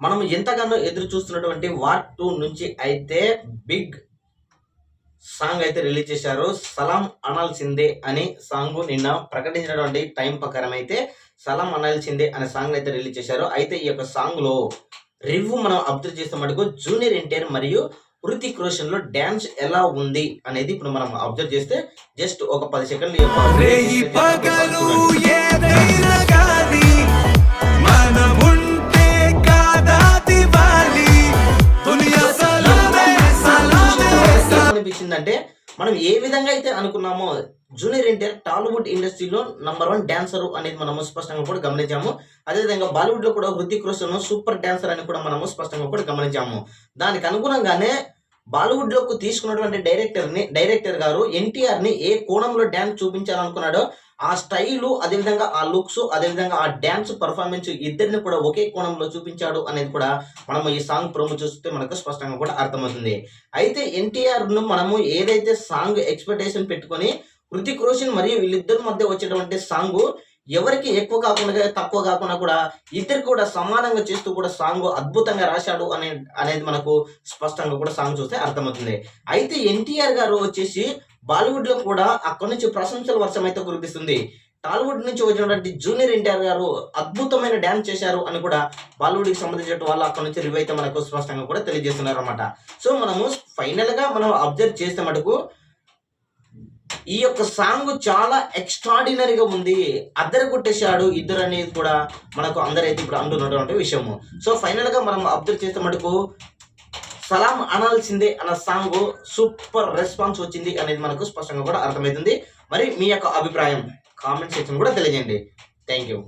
మనం ఎంతగానో ఎదురు చూస్తున్నటువంటి వార్ టూ నుంచి అయితే బిగ్ సాంగ్ అయితే రిలీజ్ చేశారు. సలాం అనాల్సిందే అని సాంగ్ నిన్న ప్రకటించినటువంటి టైం ప్రకారం అయితే సలాం అనాల్సిందే అనే సాంగ్ అయితే రిలీజ్ చేశారు. అయితే ఈ యొక్క సాంగ్లో రివ్యూ మనం అబ్జర్వ్ చేస్తే మటుకు జూనియర్ ఎన్టీఆర్ మరియు హృతిక్ రోషన్లో డాన్స్ ఎలా ఉంది అనేది ఇప్పుడు మనం అబ్జర్వ్ చేస్తే జస్ట్ ఒక పది సెకండ్లు అనిపించిందంటే మనం ఏ విధంగా అయితే అనుకున్నామో జూనియర్ ఎన్టీఆర్ టాలీవుడ్ ఇండస్ట్రీలో నంబర్ వన్ డాన్సర్ అనేది మనము స్పష్టంగా కూడా గమనించాము. అదేవిధంగా బాలీవుడ్లో కూడా హృతిక్ రోషన్ సూపర్ డాన్సర్ అని కూడా మనము స్పష్టంగా కూడా గమనించాము. దానికి అనుగుణంగానే బాలీవుడ్లోకి తీసుకున్నటువంటి డైరెక్టర్ని డైరెక్టర్ గారు ఎన్టీఆర్ని ఏ కోణంలో డ్యాన్స్ చూపించాలనుకున్నాడో ఆ స్టైలు అదేవిధంగా ఆ లుక్స్ అదేవిధంగా ఆ డ్యాన్స్ పర్ఫార్మెన్స్ ఇద్దరిని కూడా ఒకే కోణంలో చూపించాడు అనేది కూడా మనము ఈ సాంగ్ ప్రోమో చూస్తే మనకు స్పష్టంగా కూడా అర్థమవుతుంది. అయితే ఎన్టీఆర్ను మనము ఏదైతే సాంగ్ ఎక్స్పెక్టేషన్ పెట్టుకొని హృతిక్ రోషన్ మరియు వీళ్ళిద్దరి మధ్య వచ్చేటువంటి సాంగ్ ఎవరికి ఎక్కువ కాకుండా తక్కువ కాకుండా కూడా ఇద్దరు కూడా సమానంగా చేస్తూ కూడా సాంగ్ అద్భుతంగా రాశాడు అనే అనేది మనకు స్పష్టంగా కూడా సాంగ్ చూస్తే అర్థమవుతుంది. అయితే ఎన్టీఆర్ గారు వచ్చేసి బాలీవుడ్లో కూడా అక్కడి నుంచి ప్రశంసల వర్షం అయితే కురిపిస్తుంది. టాలీవుడ్ నుంచి వచ్చినటువంటి జూనియర్ ఎన్టీఆర్ గారు అద్భుతమైన డ్యాన్స్ చేశారు అని కూడా బాలీవుడ్కి సంబంధించిన వాళ్ళు అక్కడ నుంచి రివ్యూ అయితే మనకు స్పష్టంగా కూడా తెలియజేస్తున్నారు అనమాట సో మనము ఫైనల్గా మనం అబ్జర్వ్ చేస్తే మటుకు ఈ యొక్క సాంగ్ చాలా ఎక్స్ట్రాడినరీగా ఉంది. అద్దరు కొట్టేశాడు ఇద్దరు అనేది కూడా మనకు అందరైతే ఇప్పుడు అంటున్నటువంటి విషయము. సో ఫైనల్గా మనం అబ్జర్వ్ చేస్తే మటుకు సలాం అనాల్సిందే అన్న సాంగ్ సూపర్ రెస్పాన్స్ వచ్చింది అనేది మనకు స్పష్టంగా కూడా అర్థమవుతుంది. మరి మీ యొక్క అభిప్రాయం కామెంట్ సెక్షన్ కూడా తెలియజేయండి. Thank you